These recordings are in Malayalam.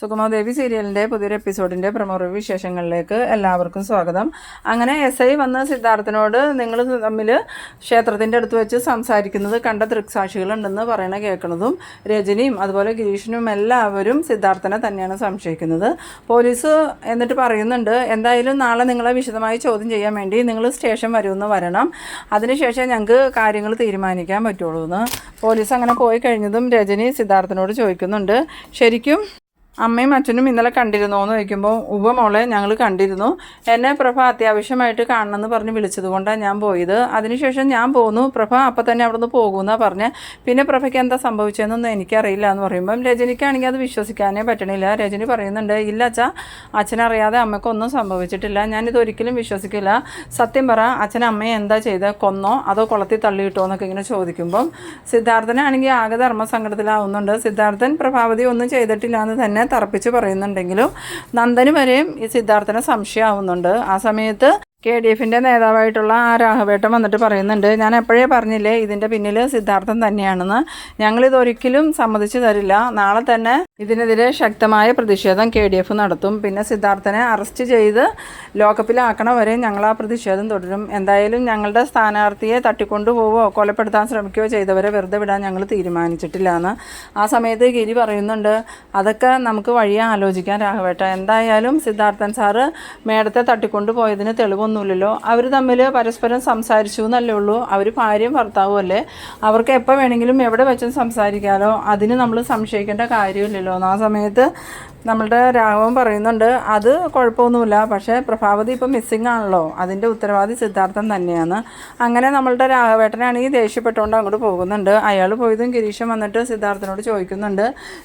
സുഗമാദേവി സീരിയലിന്റെ പുതിയൊരു എപ്പിസോഡിന്റെ പ്രമോ റിവ്യൂ വിശേഷങ്ങളിലേക്ക് എല്ലാവർക്കും സ്വാഗതം. അങ്ങനെ എസ് ഐ വന്ന് സിദ്ധാർത്ഥനോട് നിങ്ങൾ തമ്മിൽ ക്ഷേത്രത്തിന്റെ അടുത്ത് വെച്ച് സംസാരിക്കുന്നത് കണ്ട ദൃക്സാക്ഷികളുണ്ടെന്ന് പറയണ കേൾക്കുന്നതും രജനിയും അതുപോലെ ഗിരീഷിനും എല്ലാവരും സിദ്ധാർത്ഥനെ തന്നെയാണ് സംശയിക്കുന്നത്. പോലീസ് എന്നിട്ട് പറയുന്നുണ്ട് എന്തായാലും നാളെ നിങ്ങളെ വിശദമായി ചോദ്യം ചെയ്യാൻ വേണ്ടി നിങ്ങൾ സ്റ്റേഷൻ വരുമെന്ന് വരണം. അതിനുശേഷം ഞങ്ങൾക്ക് കാര്യങ്ങൾ തീരുമാനിക്കാൻ പറ്റുള്ളൂ എന്ന് പോലീസ് അങ്ങനെ പോയി കഴിഞ്ഞതും രജനി സിദ്ധാർത്ഥനോട് ചോദിക്കുന്നുണ്ട് ശരിക്കും അമ്മയും അച്ഛനും ഇന്നലെ കണ്ടിരുന്നോ എന്ന് ചോദിക്കുമ്പോൾ ഉപമോളെ ഞങ്ങൾ കണ്ടിരുന്നു. എന്നെ പ്രഭ അത്യാവശ്യമായിട്ട് കാണണമെന്ന് പറഞ്ഞ് വിളിച്ചത് കൊണ്ടാണ് ഞാൻ പോയത്. അതിനുശേഷം ഞാൻ പോന്നു. പ്രഭ അപ്പം തന്നെ അവിടുന്ന് പോകുമെന്നാണ് പറഞ്ഞ്. പിന്നെ പ്രഭയ്ക്ക് എന്താ സംഭവിച്ചതെന്നൊന്നും എനിക്കറിയില്ല എന്ന് പറയുമ്പം രജനിക്കാണെങ്കിൽ അത് വിശ്വസിക്കാനേ പറ്റണില്ല. രജനി പറയുന്നുണ്ട് ഇല്ല അച്ഛാ അച്ഛനറിയാതെ അമ്മയ്ക്കൊന്നും സംഭവിച്ചിട്ടില്ല. ഞാനിത് ഒരിക്കലും വിശ്വസിക്കില്ല. സത്യം പറ അച്ഛൻ അമ്മയെ എന്താ ചെയ്തത് കൊന്നോ? അതോ കുളത്തിൽ തള്ളിയിട്ടോ? എന്നൊക്കെ ഇങ്ങനെ ചോദിക്കുമ്പം സിദ്ധാർത്ഥനാണെങ്കിൽ ആകെ ധർമ്മസങ്കടത്തിലാവുന്നുണ്ട്. സിദ്ധാർത്ഥൻ പ്രഭാവതി ഒന്നും ചെയ്തിട്ടില്ല എന്ന് തന്നെ തറപ്പിച്ച് പറയുന്നുണ്ടെങ്കിലും നന്ദന് വരെയും ഈ സിദ്ധാർത്ഥനെ സംശയമാവുന്നുണ്ട്. ആ സമയത്ത് കെ ഡി എഫിന്റെ നേതാവായിട്ടുള്ള ആ രാഘവേട്ടൻ വന്നിട്ട് പറയുന്നുണ്ട് ഞാൻ എപ്പോഴേ പറഞ്ഞില്ലേ ഇതിന്റെ പിന്നിൽ സിദ്ധാർത്ഥം തന്നെയാണെന്ന്. ഞങ്ങളിതൊരിക്കലും സമ്മതിച്ചു തരില്ല. നാളെ തന്നെ ഇതിനെതിരെ ശക്തമായ പ്രതിഷേധം കെ ഡി എഫ് നടത്തും. പിന്നെ സിദ്ധാർത്ഥനെ അറസ്റ്റ് ചെയ്ത് ലോക്കപ്പിലാക്കണ വരെ ഞങ്ങൾ ആ പ്രതിഷേധം തുടരും. എന്തായാലും ഞങ്ങളുടെ സ്ഥാനാർത്ഥിയെ തട്ടിക്കൊണ്ടുപോവോ കൊലപ്പെടുത്താൻ ശ്രമിക്കുകയോ ചെയ്തവരെ വെറുതെ വിടാൻ ഞങ്ങൾ തീരുമാനിച്ചിട്ടില്ല എന്ന് ആ സമയത്ത് ഗിരി പറയുന്നുണ്ട്. അതൊക്കെ നമുക്ക് വഴിയെ ആലോചിക്കാൻ രാഘവേട്ട. എന്തായാലും സിദ്ധാർത്ഥൻ സാറ് മേടത്തെ തട്ടിക്കൊണ്ടുപോയതിന് തെളിവൊന്നുമില്ലല്ലോ അവർ തമ്മിൽ പരസ്പരം സംസാരിച്ചു എന്നല്ലേ ഉള്ളൂ. അവർ ഭാര്യയും ഭർത്താവും അല്ലേ? അവർക്ക് എപ്പോൾ വേണമെങ്കിലും എവിടെ വെച്ചും സംസാരിക്കാമല്ലോ അതിന് നമ്മൾ സംശയിക്കേണ്ട കാര്യമില്ലല്ലോ. ആ സമയത്ത് നമ്മളുടെ രാഘവൻ പറയുന്നുണ്ട് അത് കുഴപ്പമൊന്നുമില്ല. പക്ഷേ പ്രഭാവതി ഇപ്പം മിസ്സിങ് ആണല്ലോ. അതിന്റെ ഉത്തരവാദി സിദ്ധാർത്ഥൻ തന്നെയാണ്. അങ്ങനെ നമ്മളുടെ രാഘവേട്ടനാണെങ്കിൽ ദേഷ്യപ്പെട്ടുകൊണ്ട് അങ്ങോട്ട് പോകുന്നുണ്ട്. അയാൾ പോയതും ഗിരീഷൻ വന്നിട്ട് സിദ്ധാർത്ഥനോട് ചോദിക്കുന്നുണ്ട്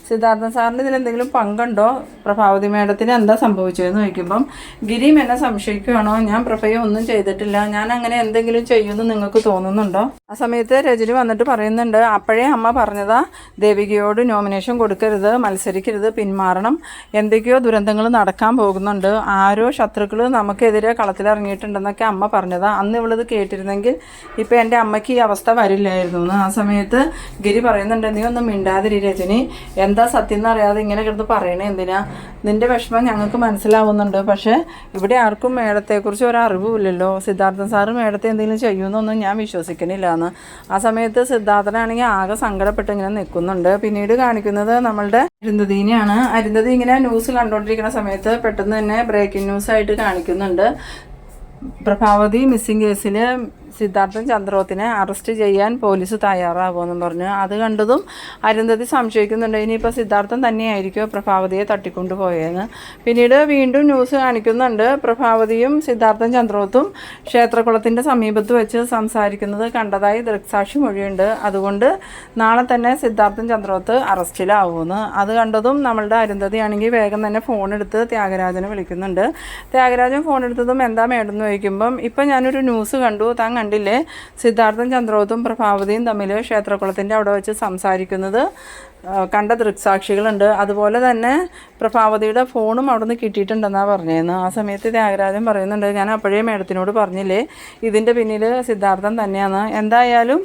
സിദ്ധാർത്ഥൻ സാറിന് ഇതിലെന്തെങ്കിലും പങ്കുണ്ടോ? പ്രഭാവതി മേഡത്തിന് എന്താ സംഭവിച്ചതെന്ന് ചോദിക്കുമ്പം ഗിരിയും എന്നെ സംശയിക്കുകയാണോ ഞാൻ പ്രഭയെ ഒന്നും ചെയ്തിട്ടില്ല. ഞാൻ അങ്ങനെ എന്തെങ്കിലും ചെയ്യുമെന്ന് നിങ്ങൾക്ക് തോന്നുന്നുണ്ടോ? ആ സമയത്ത് രജനി വന്നിട്ട് പറയുന്നുണ്ട് അപ്പോഴേ അമ്മ പറഞ്ഞതാ ദേവികയോട് നോമിനേഷൻ കൊടുക്കരുത് മത്സരിക്കരുത് പിന്മാറണം. എന്തൊക്കെയോ ദുരന്തങ്ങൾ നടക്കാൻ പോകുന്നുണ്ട്. ആരോ ശത്രുക്കൾ നമുക്കെതിരെ കളത്തിലിറങ്ങിയിട്ടുണ്ടെന്നൊക്കെ അമ്മ പറഞ്ഞതാ. അന്ന് ഇവളിത് കേട്ടിരുന്നെങ്കിൽ ഇപ്പം എന്റെ അമ്മയ്ക്ക് ഈ അവസ്ഥ വരില്ലായിരുന്നു. എന്ന് ആ സമയത്ത് ഗിരി പറയുന്നുണ്ട് നീ ഒന്നും മിണ്ടാതിരി രജനി. എന്താ സത്യം എന്നറിയാതെ ഇങ്ങനെ കിടന്ന് പറയണേ എന്തിനാ? നിന്റെ വിഷമം ഞങ്ങൾക്ക് മനസ്സിലാവുന്നുണ്ട്. പക്ഷേ ഇവിടെ ആർക്കും മേടത്തെക്കുറിച്ച് ഒരു അറിവുമില്ലല്ലോ സിദ്ധാർത്ഥൻ സാറ് മേഡത്തെ എന്തെങ്കിലും ചെയ്യുമെന്നൊന്നും ഞാൻ വിശ്വസിക്കണില്ല എന്ന് ആ സമയത്ത് സിദ്ധാർത്ഥനാണെങ്കിൽ ആകെ സങ്കടപ്പെട്ട് ഇങ്ങനെ നിൽക്കുന്നുണ്ട്. പിന്നീട് കാണിക്കുന്നത് നമ്മളുടെ അരുന്ധതീനെയാണ്. അരുന്ധതി ഇങ്ങനെ ന്യൂസ് കണ്ടുകൊണ്ടിരിക്കുന്ന സമയത്ത് പെട്ടെന്ന് തന്നെ ബ്രേക്കിംഗ് ന്യൂസ് ആയിട്ട് കാണിക്കുന്നുണ്ട്. പ്രഭാവതി മിസ്സിംഗ് കേസിൽ സിദ്ധാർത്ഥൻ ചന്ദ്രോത്തിനെ അറസ്റ്റ് ചെയ്യാൻ പോലീസ് തയ്യാറാവുമെന്നും പറഞ്ഞു. അത് കണ്ടതും അരുന്ധതി സംശയിക്കുന്നുണ്ട്. ഇനിയിപ്പോൾ സിദ്ധാർത്ഥൻ തന്നെയായിരിക്കും പ്രഭാവതിയെ തട്ടിക്കൊണ്ടുപോയതെന്ന് പിന്നീട് വീണ്ടും ന്യൂസ് കാണിക്കുന്നുണ്ട്. പ്രഭാവതിയും സിദ്ധാർത്ഥൻ ചന്ദ്രോത്തും ക്ഷേത്രകുളത്തിന്റെ സമീപത്ത് വെച്ച് സംസാരിക്കുന്നത് കണ്ടതായി ദൃക്സാക്ഷി മൊഴിയുണ്ട്. അതുകൊണ്ട് നാളെ തന്നെ സിദ്ധാർത്ഥൻ ചന്ദ്രോത്ത് അറസ്റ്റിലാവുമെന്ന്. അത് കണ്ടതും നമ്മളുടെ അരുന്ധതി ആണെങ്കിൽ വേഗം തന്നെ ഫോൺ എടുത്ത് ത്യാഗരാജനെ വിളിക്കുന്നുണ്ട്. ത്യാഗരാജൻ ഫോൺ എടുത്തതും എന്താ മേടെന്ന് ചോദിക്കുമ്പം ഇപ്പം ഞാനൊരു ന്യൂസ് കണ്ടു. താൻ കണ്ടില്ലേ? സിദ്ധാർത്ഥൻ ചന്ദ്രോത്തും പ്രഭാവതിയും തമ്മിൽ ക്ഷേത്രകുളത്തിന്റെ അവിടെ വെച്ച് സംസാരിക്കുന്നത് കണ്ട ദൃക്സാക്ഷികളുണ്ട്. അതുപോലെ തന്നെ പ്രഭാവതിയുടെ ഫോണും അവിടെ നിന്ന് കിട്ടിയിട്ടുണ്ടെന്നാണ് പറഞ്ഞതെന്ന് ആ സമയത്ത് ത്യാഗരാജൻ പറയുന്നുണ്ട് ഞാൻ അപ്പോഴേ മേഡത്തിനോട് പറഞ്ഞില്ലേ ഇതിന്റെ പിന്നിൽ സിദ്ധാർത്ഥൻ തന്നെയാണ്. എന്തായാലും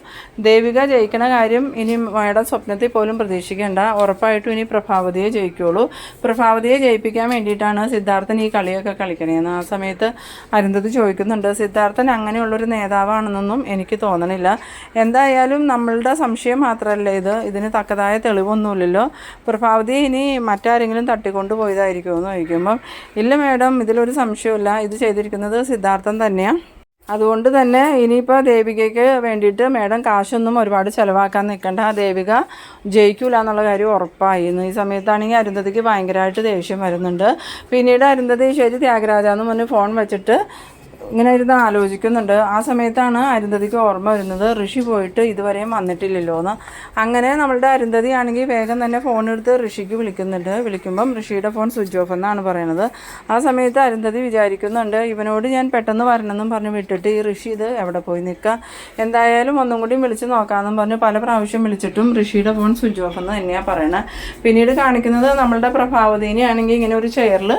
ദേവിക ജയിക്കണ കാര്യം ഇനി മേഡം സ്വപ്നത്തിൽ പോലും പ്രതീക്ഷിക്കേണ്ട. ഉറപ്പായിട്ടും ഇനി പ്രഭാവതിയെ ജയിക്കുള്ളൂ. പ്രഭാവതിയെ ജയിപ്പിക്കാൻ വേണ്ടിയിട്ടാണ് സിദ്ധാർത്ഥൻ ഈ കളിയൊക്കെ കളിക്കണേന്ന്. ആ സമയത്ത് അരുന്ധതി ചോദിക്കുന്നുണ്ട് സിദ്ധാർത്ഥൻ അങ്ങനെയുള്ളൊരു നേതാവാണെന്നൊന്നും എനിക്ക് തോന്നണില്ല. എന്തായാലും നമ്മളുടെ സംശയം മാത്രമല്ല ഇത്? ഇതിന് തക്കതായ തെളിവൊന്നുമില്ലല്ലോ. പ്രഭാവതി ഇനി മറ്റാരെങ്കിലും തട്ടിക്കൊണ്ട് പോയതായിരിക്കുമോ എന്ന് ചോദിക്കുമ്പം ഇല്ല മേഡം ഇതിലൊരു സംശയമില്ല ഇത് ചെയ്തിരിക്കുന്നത് സിദ്ധാർത്ഥം തന്നെയാണ് അതുകൊണ്ട് തന്നെ ഇനിയിപ്പോൾ ദേവികയ്ക്ക് വേണ്ടിയിട്ട് മേഡം കാശൊന്നും ഒരുപാട് ചിലവാക്കാൻ നിൽക്കണ്ട. ആ ദേവിക ജയിക്കൂല എന്നുള്ള കാര്യം ഉറപ്പായിരുന്നു ഈ സമയത്താണെങ്കിൽ അരുന്ധതിക്ക് ഭയങ്കരമായിട്ട് ദേഷ്യം വരുന്നുണ്ട്. പിന്നീട് അരുന്ധതി ശരി ത്യാഗരാജാന്ന് പറഞ്ഞ് ഫോൺ വെച്ചിട്ട് ഇങ്ങനെ ഇരുന്ന് ആലോചിക്കുന്നുണ്ട്. ആ സമയത്താണ് അരുന്ധതിക്ക് ഓർമ്മ വരുന്നത്. ഋഷി പോയിട്ട് ഇതുവരെയും വന്നിട്ടില്ലല്ലോ എന്ന് അങ്ങനെ നമ്മളുടെ അരുന്ധതി ആണെങ്കിൽ വേഗം തന്നെ ഫോൺ എടുത്ത് ഋഷിക്ക് വിളിക്കുന്നുണ്ട്. വിളിക്കുമ്പം ഋഷിയുടെ ഫോൺ സ്വിച്ച് ഓഫ് എന്നാണ് പറയുന്നത് ആ സമയത്ത് അരുന്ധതി വിചാരിക്കുന്നുണ്ട് ഇവനോട് ഞാൻ പെട്ടെന്ന് വരണമെന്നും പറഞ്ഞ് വിട്ടിട്ട് ഈ ഋഷി ഇത് എവിടെ പോയി നിൽക്കുക എന്തായാലും ഒന്നും കൂടി വിളിച്ച് നോക്കാമെന്നും പറഞ്ഞ് പല പ്രാവശ്യം വിളിച്ചിട്ടും ഋഷിയുടെ ഫോൺ സ്വിച്ച് ഓഫ് എന്ന് തന്നെയാണ് പറയണത് പിന്നീട് കാണിക്കുന്നത് നമ്മളുടെ പ്രഭാവതിനെ ആണെങ്കിൽ ഇങ്ങനെ ഒരു ചെയറിൽ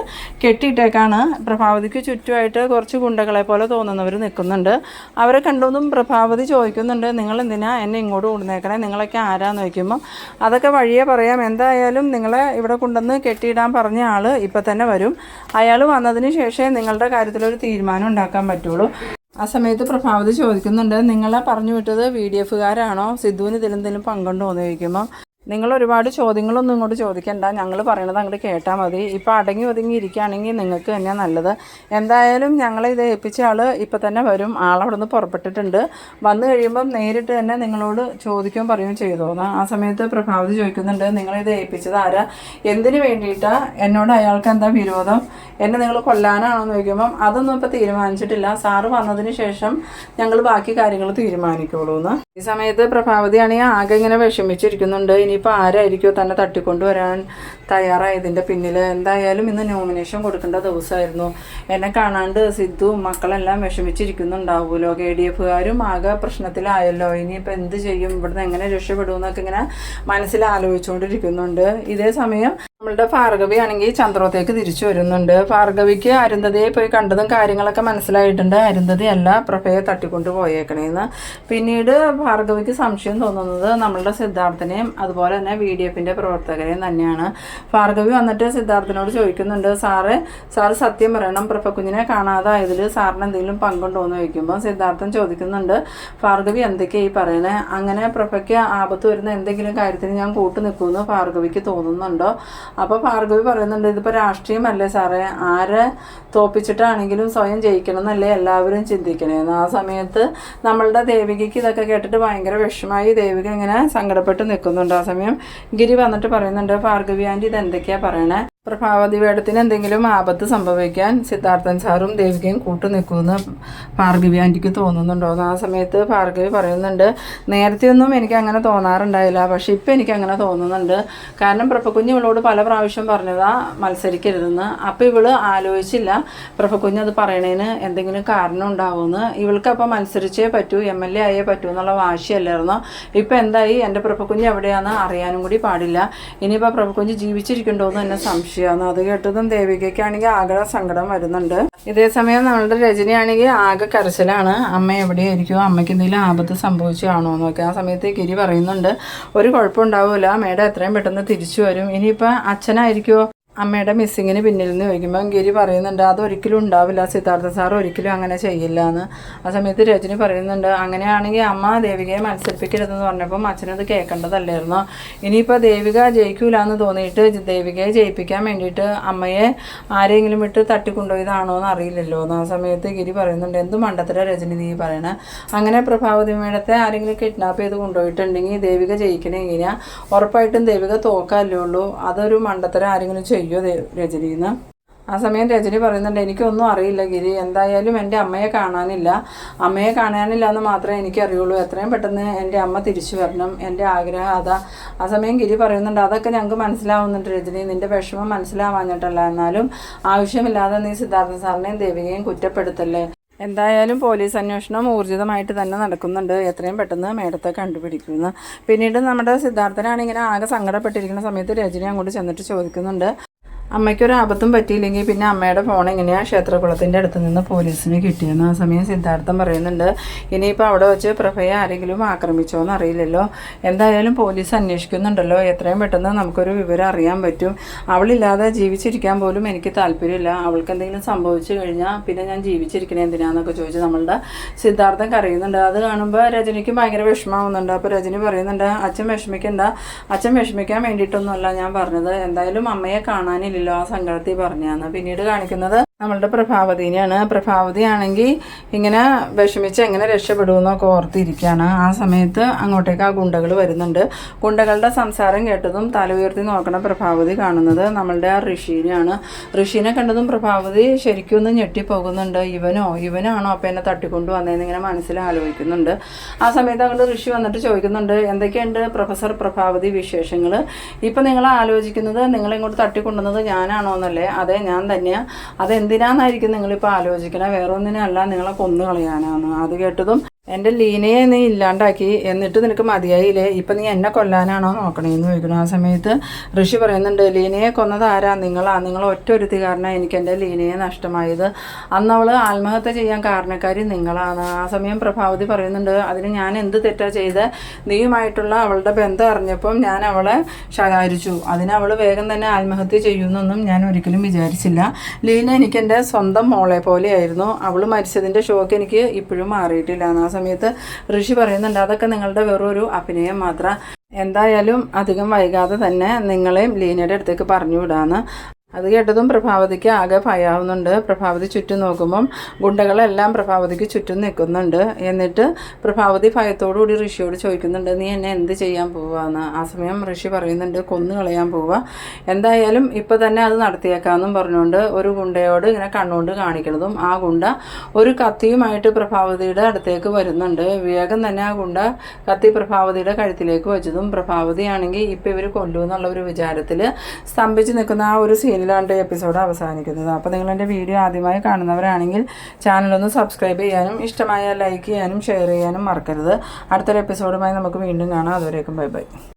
കെട്ടിയിട്ടേക്കാണ്. പ്രഭാവതിക്ക് ചുറ്റുമായിട്ട് കുറച്ച് ഗുണ്ടകളെ നമ്മളെ പോലെ തോന്നുന്നവർ നിൽക്കുന്നുണ്ട്. അവരെ കണ്ടൊന്നും പ്രഭാവതി ചോദിക്കുന്നുണ്ട് നിങ്ങൾ എന്തിനാ എന്നെ ഇങ്ങോട്ട് കൊണ്ടുവന്നേക്കണേ? നിങ്ങളൊക്കെ ആരാന്ന് ചോദിക്കുമ്പോൾ അതൊക്കെ വഴിയേ പറയാം. എന്തായാലും നിങ്ങളെ ഇവിടെ കൊണ്ടുവന്ന് കെട്ടിയിടാൻ പറഞ്ഞ ആൾ ഇപ്പം തന്നെ വരും. അയാൾ വന്നതിന് ശേഷമേ നിങ്ങളുടെ കാര്യത്തിലൊരു തീരുമാനം ഉണ്ടാക്കാൻ പറ്റുള്ളൂ. ആ സമയത്ത് പ്രഭാവതി ചോദിക്കുന്നുണ്ട് നിങ്ങളെ പറഞ്ഞു വിട്ടത് വി ഡി എഫുകാരാണോ? സിദ്ധുവിന് ഇതിലെന്തെങ്കിലും പങ്കുണ്ടോ? എന്ന് ചോദിക്കുമ്പോൾ നിങ്ങൾ ഒരുപാട് ചോദ്യങ്ങളൊന്നും ഇങ്ങോട്ട് ചോദിക്കണ്ട. ഞങ്ങൾ പറയണത് അങ്ങോട്ട് കേട്ടാൽ മതി. ഇപ്പോൾ അടങ്ങി ഒതുങ്ങി ഇരിക്കുകയാണെങ്കിൽ നിങ്ങൾക്ക് തന്നെയാണ് നല്ലത്. എന്തായാലും ഞങ്ങളെ ഇത് ഏൽപ്പിച്ച ആൾ ഇപ്പം തന്നെ വരും. ആളവിടെ നിന്ന് പുറപ്പെട്ടിട്ടുണ്ട്. വന്നു കഴിയുമ്പം നേരിട്ട് തന്നെ നിങ്ങളോട് ചോദിക്കുകയും പറയുകയും ചെയ്തോന്ന് ആ സമയത്ത് പ്രഭാവതി ചോദിക്കുന്നുണ്ട് നിങ്ങളിത് ഏൽപ്പിച്ചത് ആരാ? എന്തിനു വേണ്ടിയിട്ടാണ് എന്നോട് അയാൾക്ക് എന്താ വിരോധം? എന്നെ നിങ്ങൾ കൊല്ലാനാണോ എന്ന് ചോദിക്കുമ്പം അതൊന്നും ഇപ്പോൾ തീരുമാനിച്ചിട്ടില്ല. സാറ് വന്നതിന് ശേഷം ഞങ്ങൾ ബാക്കി കാര്യങ്ങൾ തീരുമാനിക്കുള്ളൂ എന്ന് ഈ സമയത്ത് പ്രഭാവതിയാണെങ്കിൽ ആകെ ഇങ്ങനെ വിഷമിച്ചിരിക്കുന്നുണ്ട്. ഇനിയിപ്പോൾ ആരായിരിക്കുമോ തന്നെ തട്ടിക്കൊണ്ടുവരാൻ തയ്യാറായതിന്റെ പിന്നിൽ എന്തായാലും ഇന്ന് നോമിനേഷൻ കൊടുക്കേണ്ട ദിവസമായിരുന്നു. എന്നെ കാണാണ്ട് സിദ്ധു മക്കളെല്ലാം വിഷമിച്ചിരിക്കുന്നുണ്ടാവുമല്ലോ. കെ ഡി എഫുകാരും ആകെ പ്രശ്നത്തിലായല്ലോ. ഇനിയിപ്പോൾ എന്ത് ചെയ്യും? ഇവിടുന്ന് എങ്ങനെ രക്ഷപ്പെടും എന്നൊക്കെ ഇങ്ങനെ മനസ്സിൽ ആലോചിച്ചുകൊണ്ടിരിക്കുന്നുണ്ട്. ഇതേ സമയം നമ്മളുടെ ഭാർഗവി ആണെങ്കിൽ ചന്ദ്രോത്തേക്ക് തിരിച്ചു വരുന്നുണ്ട്. ഭാർഗവിക്ക് അരുന്ധതിയെ പോയി കണ്ടതും കാര്യങ്ങളൊക്കെ മനസ്സിലായിട്ടുണ്ട്. അരുന്ധതി അല്ല പ്രഭയെ തട്ടിക്കൊണ്ട് പോയേക്കണേന്ന്. പിന്നീട് ഭാർഗവിക്ക് സംശയം തോന്നുന്നത് നമ്മളുടെ സിദ്ധാർത്ഥനെയും അതുപോലെ തന്നെ വി ഡി എഫിന്റെ പ്രവർത്തകരെയും തന്നെയാണ്. ഭാർഗവി വന്നിട്ട് സിദ്ധാർത്ഥനോട് ചോദിക്കുന്നുണ്ട് സാറ് സാറ് സത്യം പറയണം പ്രഭക്കുഞ്ഞിനെ കാണാതായതിൽ സാറിന് എന്തെങ്കിലും പങ്കുണ്ടോ എന്ന് ചോദിക്കുമ്പോൾ സിദ്ധാർത്ഥൻ ചോദിക്കുന്നുണ്ട് ഭാർഗവി എന്തൊക്കെയാണ് ഈ പറയണേ? അങ്ങനെ പ്രഭയ്ക്ക് ആപത്ത് വരുന്ന എന്തെങ്കിലും കാര്യത്തിന് ഞാൻ കൂട്ടു നിൽക്കുമെന്ന് ഭാർഗവിക്ക് തോന്നുന്നുണ്ടോ? അപ്പോൾ ഭാർഗവി പറയുന്നുണ്ട് ഇതിപ്പോൾ രാഷ്ട്രീയമല്ലേ സാറേ? ആരെ തോപ്പിച്ചിട്ടാണെങ്കിലും സ്വയം ജയിക്കണം എന്നല്ലേ എല്ലാവരും ചിന്തിക്കണേ? ആ സമയത്ത് നമ്മളുടെ ദേവികയ്ക്ക് ഇതൊക്കെ കേട്ടിട്ട് ഭയങ്കര വിഷമായി ദേവിക ഇങ്ങനെ സങ്കടപ്പെട്ട് നിൽക്കുന്നുണ്ട്. ആ സമയം ഗിരി വന്നിട്ട് പറയുന്നുണ്ട് ഭാർഗവി ആന്റി ഇത് എന്തൊക്കെയാ പറയണേ? പ്രഭാവതി വേടത്തിന് എന്തെങ്കിലും ആപത്ത് സംഭവിക്കാൻ സിദ്ധാർത്ഥൻ സാറും ദേവികയും കൂട്ടു നിൽക്കുമെന്ന് ഭാർഗവി ആന്റിക്ക് തോന്നുന്നുണ്ടോ? എന്ന് ആ സമയത്ത് ഭാർഗവി പറയുന്നുണ്ട് നേരത്തെ ഒന്നും എനിക്ക് അങ്ങനെ തോന്നാറുണ്ടായില്ല പക്ഷെ ഇപ്പം എനിക്ക് അങ്ങനെ തോന്നുന്നുണ്ട്. കാരണം പ്രഭക്കുഞ്ഞ് ഇവളോട് പല പ്രാവശ്യം പറഞ്ഞതാ മത്സരിക്കരുതെന്ന്. അപ്പം ഇവൾ ആലോചിച്ചില്ല പ്രഭക്കുഞ്ഞ് അത് പറയണതിന് എന്തെങ്കിലും കാരണം ഉണ്ടാവുമെന്ന്. ഇവൾക്ക് അപ്പം മത്സരിച്ചേ പറ്റൂ എം എൽ എ ആയേ പറ്റൂ എന്നുള്ള വാശിയല്ലായിരുന്നു? ഇപ്പം എന്തായി? എന്റെ പ്രഭക്കുഞ്ഞ് എവിടെയാണെന്ന് അറിയാനും കൂടി പാടില്ല. ഇനിയിപ്പോൾ പ്രഭക്കുഞ്ഞ് ജീവിച്ചിരിക്കണ്ടോ എന്ന് തന്നെ സംശയമാണ് അത് കേട്ടതും ദേവികയ്ക്കാണെങ്കിൽ ആകെ സങ്കടം വരുന്നുണ്ട്. ഇതേ സമയം നമ്മളുടെ രജനിയാണെങ്കിൽ ആകെ കരച്ചിലാണ്. അമ്മ എവിടെയായിരിക്കും? അമ്മയ്ക്ക് എന്തെങ്കിലും ആപത്ത് സംഭവിച്ചു കാണുമോ എന്നൊക്കെ. ആ സമയത്ത് ഗിരി പറയുന്നുണ്ട് ഒരു കുഴപ്പമുണ്ടാവില്ല മേഡം എത്രയും പെട്ടെന്ന് തിരിച്ചു വരും. ഇനിയിപ്പോൾ അച്ഛനായിരിക്കുമോ അമ്മയുടെ മിസ്സിങ്ങിന് പിന്നിൽ നിന്ന് ചോദിക്കുമ്പോൾ ഗിരി പറയുന്നുണ്ട് അതൊരിക്കലും ഉണ്ടാവില്ല സിദ്ധാർത്ഥ സാർ ഒരിക്കലും അങ്ങനെ ചെയ്യില്ല എന്ന് ആ സമയത്ത് രജനി പറയുന്നുണ്ട് അങ്ങനെയാണെങ്കിൽ അമ്മ ദേവികയെ മത്സരിപ്പിക്കരുതെന്ന് പറഞ്ഞപ്പം അച്ഛനത് കേൾക്കേണ്ടതല്ലായിരുന്നു? ഇനിയിപ്പോൾ ദേവിക ജയിക്കൂല എന്ന് തോന്നിയിട്ട് ദേവികയെ ജയിപ്പിക്കാൻ വേണ്ടിയിട്ട് അമ്മയെ ആരെങ്കിലും വിട്ട് തട്ടിക്കൊണ്ടുപോയതാണോ എന്ന് അറിയില്ലല്ലോ എന്ന് ആ സമയത്ത് ഗിരി പറയുന്നുണ്ട് എന്ത് മണ്ടത്തിലാണ് രജനി നീ പറയണേ? അങ്ങനെ പ്രഭാവതി മേടത്തെ ആരെങ്കിലും കിഡ്നാപ്പ് ചെയ്ത് കൊണ്ടുപോയിട്ടുണ്ടെങ്കിൽ ദേവിക ജയിക്കണേ എങ്ങനെയാ? ഉറപ്പായിട്ടും ദേവിക തോക്കല്ലേ ഉള്ളൂ. അതൊരു മണ്ടത്തരം ആരെങ്കിലും ദേ- രജനിന്ന് ആ സമയം രജനി പറയുന്നുണ്ട് എനിക്കൊന്നും അറിയില്ല ഗിരി. എന്തായാലും എന്റെ അമ്മയെ കാണാനില്ല. അമ്മയെ കാണാനില്ല എന്ന് മാത്രമേ എനിക്കറിയുള്ളൂ. എത്രയും പെട്ടെന്ന് എന്റെ അമ്മ തിരിച്ചു വരണം. എന്റെ ആഗ്രഹം അതാ. ആ സമയം ഗിരി പറയുന്നുണ്ട് അതൊക്കെ ഞങ്ങൾക്ക് മനസ്സിലാവുന്നുണ്ട് രജനി. നിന്റെ വിഷമം മനസ്സിലാവാഞ്ഞിട്ടല്ല. എന്നാലും ആവശ്യമില്ലാതെ നീ സിദ്ധാർത്ഥ സാറിനെയും ദേവികയും കുറ്റപ്പെടുത്തല്ലേ? എന്തായാലും പോലീസ് അന്വേഷണം ഊർജിതമായിട്ട് തന്നെ നടക്കുന്നുണ്ട്. എത്രയും പെട്ടെന്ന് മേഡത്തെ കണ്ടുപിടിക്കുന്നു പിന്നീട് നമ്മുടെ സിദ്ധാർത്ഥനാണ് ഇങ്ങനെ ആകെ സങ്കടപ്പെട്ടിരിക്കുന്ന സമയത്ത് രജനി അങ്ങോട്ട് ചെന്നിട്ട് ചോദിക്കുന്നുണ്ട് അമ്മയ്ക്കൊരു ആപത്തും പറ്റിയില്ലെങ്കിൽ പിന്നെ അമ്മയുടെ ഫോൺ എങ്ങനെയാണ് ക്ഷേത്രകുളത്തിന്റെ അടുത്ത് നിന്ന് പോലീസിന് കിട്ടിയെന്ന് ആ സമയം സിദ്ധാർത്ഥം പറയുന്നുണ്ട്. ഇനിയിപ്പോൾ അവിടെ വെച്ച് പ്രഭയെ ആരെങ്കിലും ആക്രമിച്ചോ എന്ന് അറിയില്ലല്ലോ. എന്തായാലും പോലീസ് അന്വേഷിക്കുന്നുണ്ടല്ലോ. എത്രയും പെട്ടെന്ന് നമുക്കൊരു വിവരം അറിയാൻ പറ്റും. അവളില്ലാതെ ജീവിച്ചിരിക്കാൻ പോലും എനിക്ക് താല്പര്യമില്ല. അവൾക്ക് എന്തെങ്കിലും സംഭവിച്ചു കഴിഞ്ഞാൽ പിന്നെ ഞാൻ ജീവിച്ചിരിക്കണേ എന്തിനാന്നൊക്കെ ചോദിച്ച് നമ്മളുടെ സിദ്ധാർത്ഥം കരയുന്നുണ്ട്. അത് കാണുമ്പോൾ രജനിക്ക് ഭയങ്കര വിഷമാവുന്നുണ്ട്. അപ്പോൾ രജനി പറയുന്നുണ്ട് അച്ഛൻ വിഷമിക്കണ്ട. അച്ഛൻ വിഷമിക്കാൻ വേണ്ടിയിട്ടൊന്നുമല്ല ഞാൻ പറഞ്ഞത്. എന്തായാലും അമ്മയെ കാണാനില്ലല്ലോ ആ സങ്കടത്തിൽ പറഞ്ഞാന്ന് പിന്നീട് കാണിക്കുന്നത് നമ്മളുടെ പ്രഭാവതിനെയാണ്. പ്രഭാവതി ആണെങ്കിൽ ഇങ്ങനെ വിഷമിച്ച് എങ്ങനെ രക്ഷപ്പെടുമെന്നൊക്കെ ഓർത്തിരിക്കുകയാണ്. ആ സമയത്ത് അങ്ങോട്ടേക്ക് ആ ഗുണ്ടകൾ വരുന്നുണ്ട്. ഗുണ്ടകളുടെ സംസാരം കേട്ടതും തല ഉയർത്തി നോക്കണ പ്രഭാവതി കാണുന്നത് നമ്മളുടെ ആ ഋഷീനെയാണ്. ഋഷീനെ കണ്ടതും പ്രഭാവതി ശരിക്കും ഒന്ന് ഞെട്ടിപ്പോകുന്നുണ്ട്. ഇവനോ ഇവനാണോ അപ്പം എന്നെ തട്ടിക്കൊണ്ടു വന്നതെന്ന് ഇങ്ങനെ മനസ്സിൽ ആലോചിക്കുന്നുണ്ട്. ആ സമയത്ത് അങ്ങോട്ട് ഋഷി വന്നിട്ട് ചോദിക്കുന്നുണ്ട് എന്തൊക്കെയുണ്ട് പ്രൊഫസർ പ്രഭാവതി വിശേഷങ്ങൾ ഇപ്പം നിങ്ങൾ ആലോചിക്കുന്നത് നിങ്ങളെ ഇങ്ങോട്ട് തട്ടിക്കൊണ്ടുവന്നത് ഞാനാണോ എന്നല്ലേ അതെ ഞാൻ തന്നെയാണ് അതെന്തിനാന്നായിരിക്കും നിങ്ങളിപ്പോൾ ആലോചിക്കണേ? വേറെ ഒന്നിനല്ല നിങ്ങളെ കൊന്നു കളയാനാണ് അത് കേട്ടതും എന്റെ ലീനയെ നീ ഇല്ലാണ്ടാക്കി എന്നിട്ട് നിനക്ക് മതിയായില്ലേ? ഇപ്പം നീ എന്നെ കൊല്ലാനാണോ നോക്കണേന്ന് ചോദിക്കണം ആ സമയത്ത് ഋഷി പറയുന്നുണ്ട് ലീനയെ കൊന്നത് ആരാ? നിങ്ങളാ. നിങ്ങൾ ഒറ്റ ഒരുത്തി കാരണം എനിക്ക് എന്റെ ലീനയെ നഷ്ടമായത്. അന്ന് അവൾ ആത്മഹത്യ ചെയ്യാൻ കാരണക്കാരി നിങ്ങളാണ്. ആ സമയം പ്രഭാവതി പറയുന്നുണ്ട് അതിന് ഞാൻ എന്ത് തെറ്റാ ചെയ്ത്? നീയുമായിട്ടുള്ള അവളുടെ ബന്ധം അറിഞ്ഞപ്പം ഞാൻ അവളെ ശകാരിച്ചു. അതിന് അവൾ വേഗം തന്നെ ആത്മഹത്യ ചെയ്യുമെന്നൊന്നും ഞാൻ ഒരിക്കലും വിചാരിച്ചില്ല. ലീന എനിക്ക് എന്റെ സ്വന്തം മോളെ പോലെയായിരുന്നു. അവൾ മരിച്ചതിന്റെ ഷോക്ക് എനിക്ക് ഇപ്പോഴും മാറിയിട്ടില്ല. സമയത്ത് ഋഷി പറയുന്നുണ്ട് അതൊക്കെ നിങ്ങളുടെ വെറൊരു അഭിനയം മാത്രം. എന്തായാലും അധികം വൈകാതെ തന്നെ നിങ്ങളെയും ലീനയുടെ അടുത്തേക്ക് പറഞ്ഞു വിടാന്ന് അത് കേട്ടതും പ്രഭാവതിക്ക് ആകെ ഭയാവുന്നുണ്ട്. പ്രഭാവതി ചുറ്റും നോക്കുമ്പം ഗുണ്ടകളെല്ലാം പ്രഭാവതിക്ക് ചുറ്റും നിൽക്കുന്നുണ്ട്. എന്നിട്ട് പ്രഭാവതി ഭയത്തോടുകൂടി ഋഷിയോട് ചോദിക്കുന്നുണ്ട് നീ എന്നെ എന്ത് ചെയ്യാൻ പോവാന്ന്? ആ സമയം ഋഷി പറയുന്നുണ്ട് കൊന്നു കളയാൻ പോവാ. എന്തായാലും ഇപ്പം തന്നെ അത് നടത്തിയേക്കാമെന്നും പറഞ്ഞുകൊണ്ട് ഒരു ഗുണ്ടയോട് ഇങ്ങനെ കണ്ണുകൊണ്ട് കാണിക്കുന്നതും ആ ഗുണ്ട ഒരു കത്തിയുമായിട്ട് പ്രഭാവതിയുടെ അടുത്തേക്ക് വരുന്നുണ്ട്. വേഗം തന്നെ ആ ഗുണ്ട കത്തി പ്രഭാവതിയുടെ കഴുത്തിലേക്ക് വെച്ചതും പ്രഭാവതിയാണെങ്കിൽ ഇപ്പം ഇവർ കൊല്ലൂ എന്നുള്ള ഒരു വിചാരത്തിൽ സ്തംഭിച്ച് നിൽക്കുന്ന ആ ഒരു സീനിലാണ് എപ്പിസോഡ് അവസാനിക്കുന്നത്. അപ്പോൾ നിങ്ങൾ എന്റെ വീഡിയോ ആദ്യമായി കാണുന്നവരാണെങ്കിൽ ചാനലൊന്ന് സബ്സ്ക്രൈബ് ചെയ്യാനും ഇഷ്ടമായ ലൈക്ക് ചെയ്യാനും ഷെയർ ചെയ്യാനും മറക്കരുത്. അടുത്തൊരു എപ്പിസോഡുമായി നമുക്ക് വീണ്ടും കാണാം. അതുവരേക്കും ബൈ ബൈ